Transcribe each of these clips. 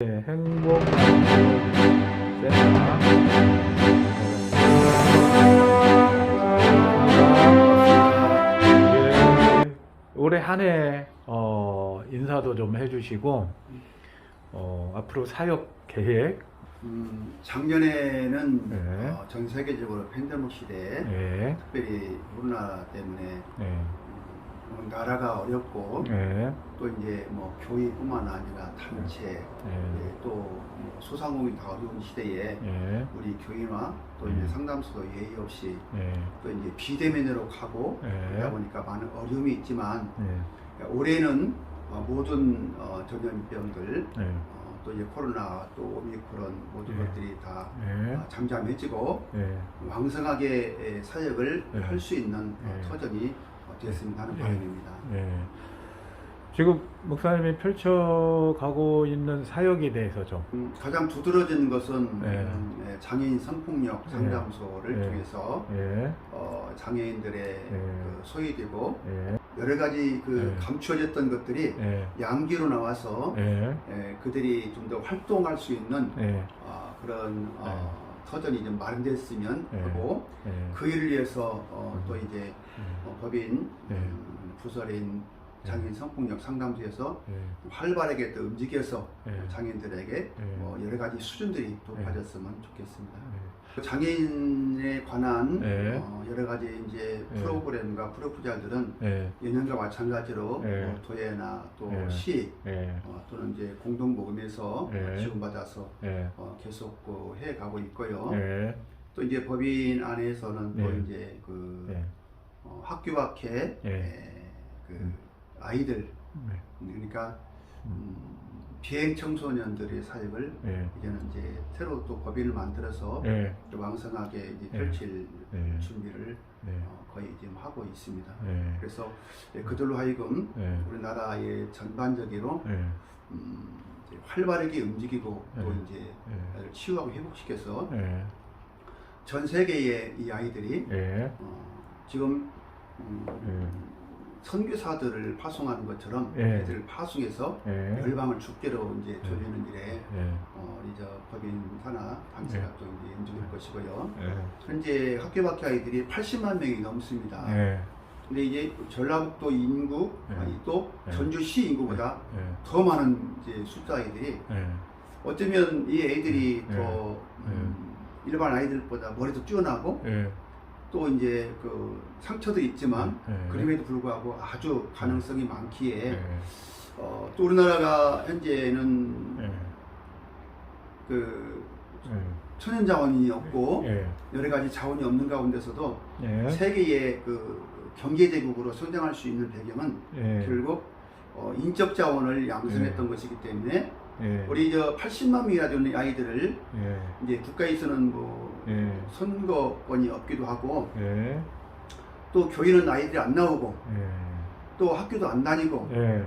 네, 행복 센터. 예, 올해 한해 어, 인사도 좀 해주시고 어, 앞으로 사역 계획 음, 작년에는 네. 어, 전 세계적으로 팬데믹 시대에 예, 특별히 코로나 때문에 예, 어, 나라가 어렵고 예, 또 이제 뭐 교회뿐만 아니라 단체 예, 예, 또뭐 소상공인 다 어려운 시대에 예, 우리 교회와 또 음. 이제 상담소도 예의 없이 예, 또 이제 비대면으로 가고 예. 그러다 보니까 많은 어려움이 있지만 예, 올해는 어, 모든 어, 전염병들 예, 어, 또 이제 코로나 또 오미크론 모든 예. 것들이 다 예, 어, 잠잠해지고 예. 왕성하게 에, 사역을 예. 할수 있는 어, 예. 터전이 어, 됐으면 하는 예. 바람입니다. 예. 지금 목사님이 펼쳐가고 있는 사역에 대해서 좀 음, 가장 두드러지는 것은 예. 음, 예, 장애인 성폭력 상담소를 예. 통해서 예, 어, 장애인들의 그 소외되고 예, 여러 가지 그 예. 감추어졌던 것들이 예, 양기로 나와서 예, 예, 그들이 좀 더 활동할 수 있는 예, 어, 그런 어, 터전이 좀 마련됐으면 예. 하고 예, 그 일을 위해서 어, 음. 또 이제 예, 어, 법인 예. 음, 부설인 장애인 성폭력 상담소에서 예, 활발하게 또 움직여서 예. 장애인들에게 예. 뭐 여러 가지 수준들이 높아졌으면 좋겠습니다. 예. 장애인에 관한 예. 어, 여러 가지 이제 예. 프로그램과 프로포잘들은 예, 예년과 마찬가지로 예. 뭐 도예나 또 예. 시 예, 어, 또는 이제 공동 모금에서 예. 지원받아서 예, 어, 계속 그 해가고 있고요. 예, 또 이제 법인 안에서는 또 예. 이제 그 예, 어, 학교 밖에 예. 에, 그 음. 아이들. 네. 그러니까 음, 비행 청소년들의 사역을 예, 이제는 이제 새로 또 법인을 만들어서 예, 또 왕성하게 이제 예. 펼칠 예. 준비를 예, 어, 거의 지금 하고 있습니다. 예, 그래서 예, 그들로 하여금 예, 우리나라의 전반적으로 예, 음, 활발하게 움직이고 또 예. 이제 예, 치유하고 회복시켜서 예, 전 세계의 이 아이들이 예, 어, 지금 음, 선교사들을 파송하는 것처럼 예. 애들을 파송해서 예, 열방을 죽게로 이제 돌리는 일에 예, 어, 우리 저 법인 산하 단체가 또 이제 연중할 것이고요. 예, 현재 학교 밖에 아이들이 80만 명이 넘습니다. 예, 근데 이제 전라북도 인구 예. 아니 또 예. 전주시 인구보다 예, 더 많은 이제 숫자 아이들이 예, 어쩌면 이 애들이 예. 더 음, 일반 아이들보다 머리도 뛰어나고 예, 또 이제 그 상처도 있지만 예. 그럼에도 불구하고 아주 가능성이 많기에 예, 어, 또 우리나라가 현재는 예, 그 예, 천연 자원이 없고 예, 여러 가지 자원이 없는 가운데서도 예, 세계의 그 경제 대국으로 성장할 수 있는 배경은 예, 결국 어, 인적 자원을 양성했던 것이기 때문에 예, 우리 저 80만 명이나 되는 아이들을 예, 이제 국가에서는 뭐 예, 선거권이 없기도 하고 예, 또 교회는 아이들이 안 나오고 예, 또 학교도 안 다니고 예,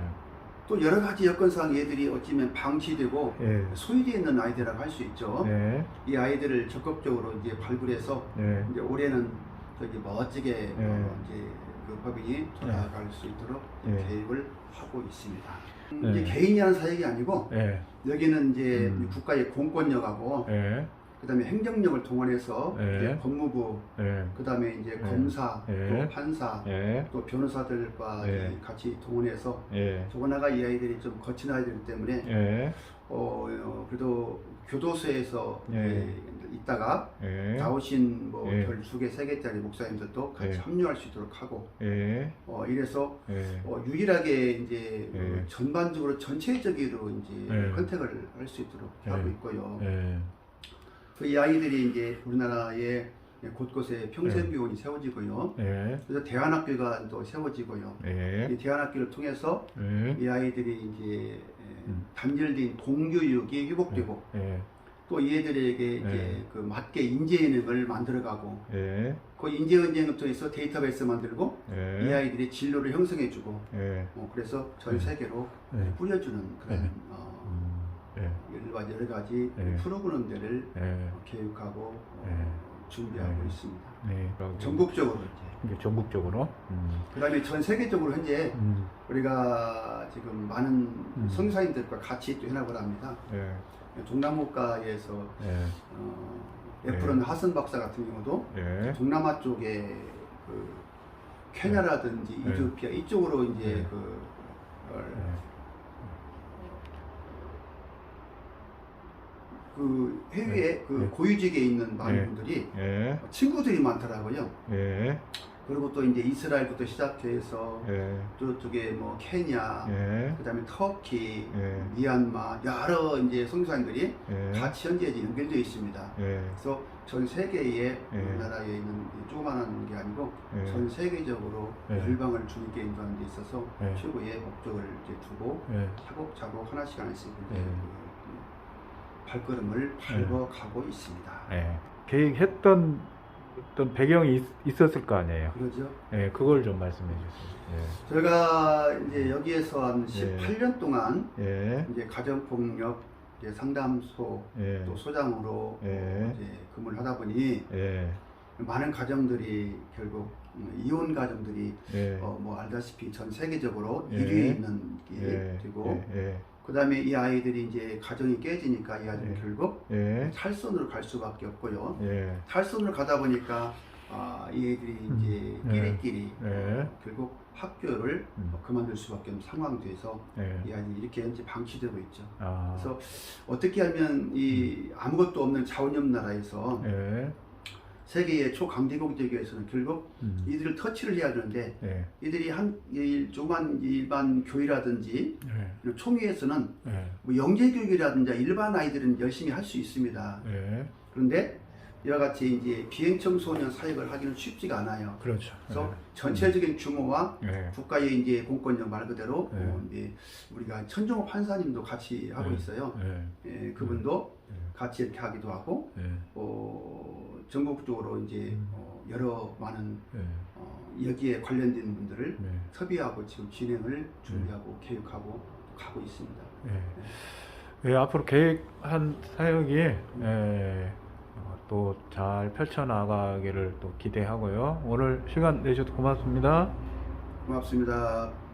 또 여러 가지 여건상 얘들이 어찌면 방치되고 예, 소외되어 있는 아이들이라고 할 수 있죠. 예, 이 아이들을 적극적으로 이제 발굴해서 예, 이제 올해는 저기 멋지게 예. 어, 이제 그 법인이 돌아갈 수 있도록 예. 계획을 하고 있습니다. 음, 예. 개인이 하는 사역이 아니고 예, 여기는 이제 음. 국가의 공권력하고 예, 그다음에 행정력을 동원해서 예. 이제 법무부 예, 그다음에 이제 예. 검사 예. 또 판사 예, 또 변호사들과 예. 이제 같이 동원해서 예, 더구나가 이 아이들이 좀 거친 아이들이기 때문에 예, 어, 어, 그래도 교도소에서 예. 이제 있다가 예, 나오신 뭐 예. 별두 개, 세 개짜리 목사님들도 같이 예. 합류할 수 있도록 하고 예, 어, 이래서 예, 어, 유일하게 이제 예. 어, 전반적으로 전체적으로 이제 예. 컨택을 할 수 있도록 예. 하고 있고요. 예, 그 이 아이들이 이제 우리나라의 곳곳에 평생교원이 세워지고요. 예, 그래서 대안학교가 또 세워지고요. 예, 이 대안학교를 통해서 예, 이 아이들이 이제 음. 단절된 동교육이 회복되고 예, 또 얘들에게 이제 네. 그 맞게 인재은행을 만들어가고 예, 그 인재은행을 통해서 데이터베이스 만들고 이 예, 아이들의 진로를 형성해주고 예, 어, 그래서 전 네. 세계로 네. 뿌려주는 그런 네. 어, 음, 예, 여러 가지 여러 가지 네. 프로그램들을 예, 계획하고 어, 네. 준비하고 네. 있습니다. 네, 전국적으로 이제 이게 전국적으로. 음. 그다음에 전 세계적으로 현재 음. 우리가 지금 많은 음. 선교사님들과 같이 또 해나가려 합니다. 예. 동남국가에서 예. 어, 네. 에프론 하슨 박사 같은 경우도 예. 동남아 쪽에 그 케냐라든지 네. 이디오피아 이쪽으로 이제 네. 그 어, 그 해외에 그 네. 고유직에 있는 많은 네. 분들이 예. 친구들이 많더라고요. 예. 그리고 또 이제 이스라엘부터 시작해서 예. 저쪽에 뭐 케냐, 예. 그다음에 터키, 예. 미얀마 여러 이제 선교사님들이 예. 같이 현재 연결되어 있습니다. 예. 그래서 전 세계에 예. 우리나라에 있는 이 조그만한 게 아니고 예. 전 세계적으로 예. 열방을 주님께 인도하는 데 있어서 예. 최고의 목적을 이제 두고 예. 차곡차곡 하나씩 하나씩 이제 발걸음을 밟아가고 있습니다. 예. 계획했던 어떤 배경이 있, 있었을 거 아니에요. 그러죠. 예. 그걸 좀 말씀해 주세요. 저희가 이제 여기에서 한 예. 18년 동안 예. 이제 가정폭력 이제 상담소 예. 또 소장으로 예. 이제 근무를 하다 보니 예. 많은 가정들이 결국 음, 이혼 가정들이 예. 어, 뭐 알다시피 전 세계적으로 예. 1위에 있는 게 예. 되고 예. 그 다음에 이 아이들이 이제 가정이 깨지니까 이 아이들은 예. 결국 예. 탈선으로 갈 수밖에 없고요. 예. 탈선으로 가다 보니까 아, 이 애들이 음. 이제 예. 끼리끼리 예. 어, 결국 학교를 음. 어, 그만둘 수밖에 없는 상황이 돼서 예. 이 아이들이 이렇게 현재 방치되고 있죠. 아. 그래서 어떻게 하면 이 아무것도 없는 자원염 나라에서 예. 세계의 초강대국 되기 위해서는 결국 음. 이들을 터치를 해야 되는데 예. 이들이 한이 조만 일반 교회라든지 예. 이런 총회에서는 예. 뭐 영재 교육이라든지 일반 아이들은 열심히 할 수 있습니다. 예. 그런데 이와 같이 이제 비행 청소년 사역을 하기는 쉽지가 않아요. 그렇죠. 그래서 전체적인 규모와 예. 국가의 이제 공권력 말 그대로 네. 어, 이제 우리가 천정호 판사님도 같이 하고 네. 있어요. 예. 예, 그분도 예. 같이 이렇게 하기도 하고 예. 어, 전국적으로 이제 음. 어, 여러 많은 예. 어, 여기에 관련된 분들을 네. 섭외하고 지금 진행을 준비하고 계획하고 가고 있습니다. 예. 예, 앞으로 계획한 사역이 예, 또잘 펼쳐나가기를 또 기대하고요. 오늘 시간 내주셔서 고맙습니다. 고맙습니다.